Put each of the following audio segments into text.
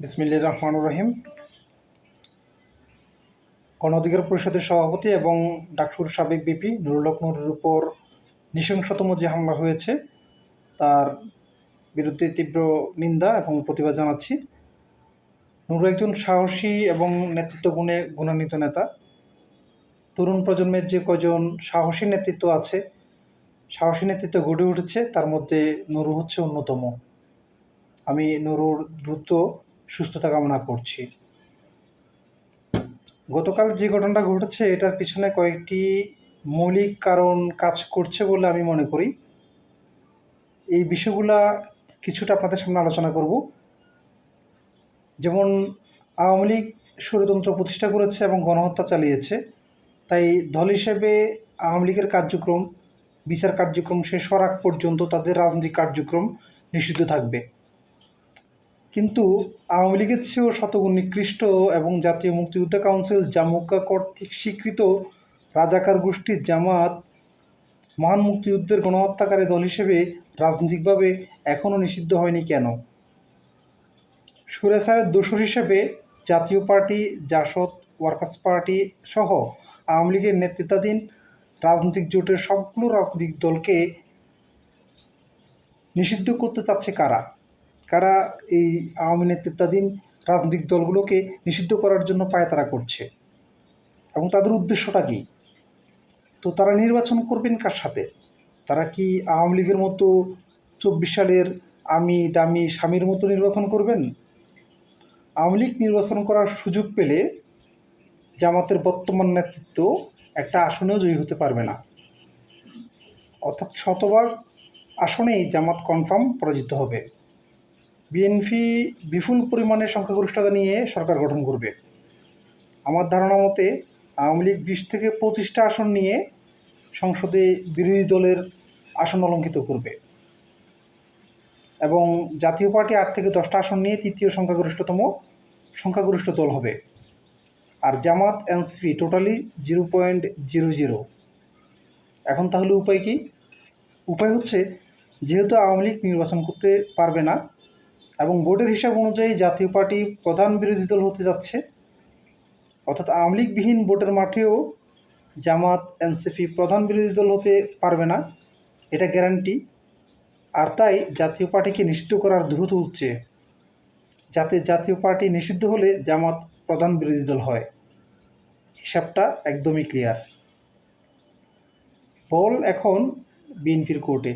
বিসমিল্লা রহমান রহিম। গণ অধিকার পরিষদের সভাপতি এবং ডাকসুর সাবেক বিপি নুরুল হক নুরের উপর নৃশংসতম যে হামলা হয়েছে, তার বিরুদ্ধে তীব্র নিন্দা এবং প্রতিবাদ জানাচ্ছি। নুরু একজন সাহসী এবং নেতৃত্ব গুণে গুণান্বিত নেতা। তরুণ প্রজন্মের যে কজন সাহসী নেতৃত্ব আছে, সাহসী নেতৃত্ব গড়ে উঠেছে, তার মধ্যে নুরু হচ্ছে অন্যতম। আমি নুরুর দ্রুত সুস্থতা কামনা করছি। গতকাল যে ঘটনাটা ঘটেছে, এটার পিছনে কয়েকটি মৌলিক কারণ কাজ করছে বলে আমি মনে করি। এই বিষয়গুলা কিছুটা আপনাদের সামনে আলোচনা করব। যেমন, আওয়ামী লীগ স্বৈরতন্ত্র প্রতিষ্ঠা করেছে এবং গণহত্যা চালিয়েছে। তাই দল হিসেবে আওয়ামী লীগের কার্যক্রম, বিচার কার্যক্রম শেষ হওয়ার পর্যন্ত তাদের রাজনৈতিক কার্যক্রম নিষিদ্ধ থাকবে। কিন্তু আওয়ামী লীগের চেয়েও শতগুণ নিকৃষ্ট এবং জাতীয় মুক্তিযুদ্ধ কাউন্সিল জামুকা কর্তৃক স্বীকৃত রাজাকার গোষ্ঠীর জামাত মহান মুক্তিযুদ্ধের গণহত্যাকারী দল হিসেবে রাজনৈতিকভাবে এখনও নিষিদ্ধ হয়নি কেন? সুরেসারের দোষর হিসেবে জাতীয় পার্টি, জাসদ, ওয়ার্কার্স পার্টি সহ আওয়ামী লীগের নেতৃত্বাধীন রাজনৈতিক জোটের সবগুলো রাজনৈতিক দলকে নিষিদ্ধ করতে চাচ্ছে কারা? কারা এই আওয়ামী নেতৃত্বাধীন রাজনৈতিক দলগুলোকে নিষিদ্ধ করার জন্য পায়তারা করছে? এবং তাদের উদ্দেশ্যটা কী? তো তারা নির্বাচন করবেন কার সাথে? তারা কি আওয়ামী লীগের মতো চব্বিশ সালের আমি, দামি, স্বামীর মতো নির্বাচন করবেন? আওয়ামী লীগ নির্বাচন করার সুযোগ পেলে জামাতের বর্তমান নেতৃত্ব একটা আসনেও জয়ী হতে পারবে না। অর্থাৎ শতভাগ আসনেই জামাত কনফার্ম পরাজিত হবে। বিএনপি বিপুল পরিমাণে সংখ্যাগরিষ্ঠতা নিয়ে সরকার গঠন করবে। আমার ধারণা মতে আওয়ামী লীগ বিশ থেকে পঁচিশটা আসন নিয়ে সংসদে বিরোধী দলের আসন অলঙ্কিত করবে। এবং জাতীয় পার্টি আট থেকে দশটা আসন নিয়ে তৃতীয় সংখ্যাগরিষ্ঠতম সংখ্যাগরিষ্ঠ দল হবে। আর Jamaat NCP totally zero point zero zero এখন তাহলে উপায় কি? উপায় হচ্ছে, যেহেতু আওয়ামী লীগ নির্বাচন করতে পারবে না এবং বোর্ডের হিসাব অনুযায়ী জাতীয় পার্টি প্রধান বিরোধী দল হতে যাচ্ছে। অর্থাৎ আওয়ামী লীগবিহীন ভোটের মাঠেও জামাত, এনসিপি প্রধান বিরোধী দল হতে পারবে না, এটা গ্যারান্টি। আর তাই জাতীয় পার্টিকে নিষিদ্ধ করার দ্রুত উঠছে যাতে জাতীয় পার্টি নিষিদ্ধ হলে জামাত প্রধান বিরোধী দল হয়। হিসাবটা একদমই ক্লিয়ার। বল এখন বিএনপির কোর্টে।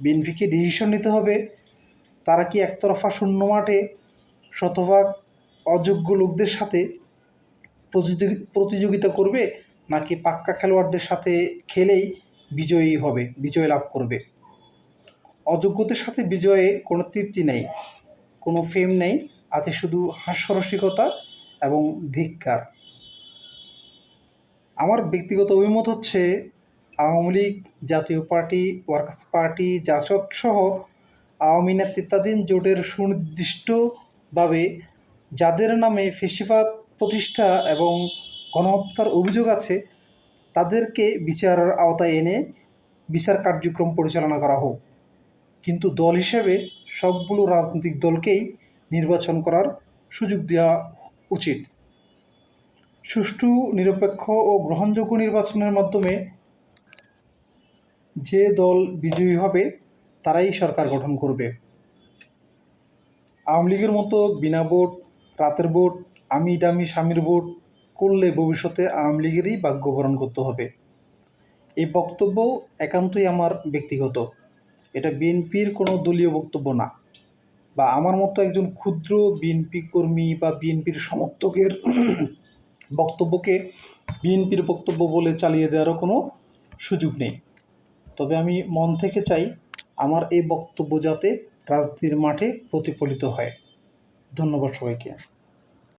বিএনপিকে ডিসিশন নিতে হবে তারা কি একতরফা শূন্য মাঠে শতভাগ অযোগ্য লোকদের সাথে প্রতিযোগিতা করবে? নাকি পাক্কা খেলোয়াড়দের সাথে খেলেই বিজয়ী হবে, বিজয় লাভ করবে? অযোগ্যদের সাথে বিজয়ে কোনো তৃপ্তি নেই, কোনো ফেম নেই, আছে শুধু হাস্যরসিকতা এবং ধিক্কার। আমার ব্যক্তিগত অভিমত হচ্ছে, আওয়ামী লীগ জাতীয় পার্টি, ওয়ার্কার্স পার্টি, জাসদ সহ আওয়ামী নেতৃত্বাধীন জোটের সুনির্দিষ্টভাবে যাদের নামে ফেসিবাদ প্রতিষ্ঠা এবং গণহত্যার অভিযোগ আছে, তাদেরকে বিচারের আওতায় এনে বিচার কার্যক্রম পরিচালনা করা হোক। কিন্তু দল হিসেবে সবগুলো রাজনৈতিক দলকেই নির্বাচন করার সুযোগ দেওয়া উচিত। সুষ্ঠু, নিরপেক্ষ ও গ্রহণযোগ্য নির্বাচনের মাধ্যমে যে দল বিজয়ী হবে তারাই সরকার গঠন করবে। আওয়ামী লীগের মতো বিনা ভোট, রাতের ভোট, আমি দামি স্বামীর ভোট করলে ভবিষ্যতে আওয়ামী লীগেরই ভাগ্য বরণ করতে হবে। এই বক্তব্য একান্তই আমার ব্যক্তিগত। এটা বিএনপির কোনো দলীয় বক্তব্য না বা আমার মতো একজন ক্ষুদ্র বিএনপি কর্মী বা বিএনপির সমর্থকের বক্তব্যকে বিএনপির বক্তব্য বলে চালিয়ে দেওয়ারও কোনো সুযোগ নেই। তবে আমি মন থেকে চাই আমার এই বক্তব্য যাতে রাজনীতির মাঠে প্রতিফলিত হয়। ধন্যবাদ সবাইকে।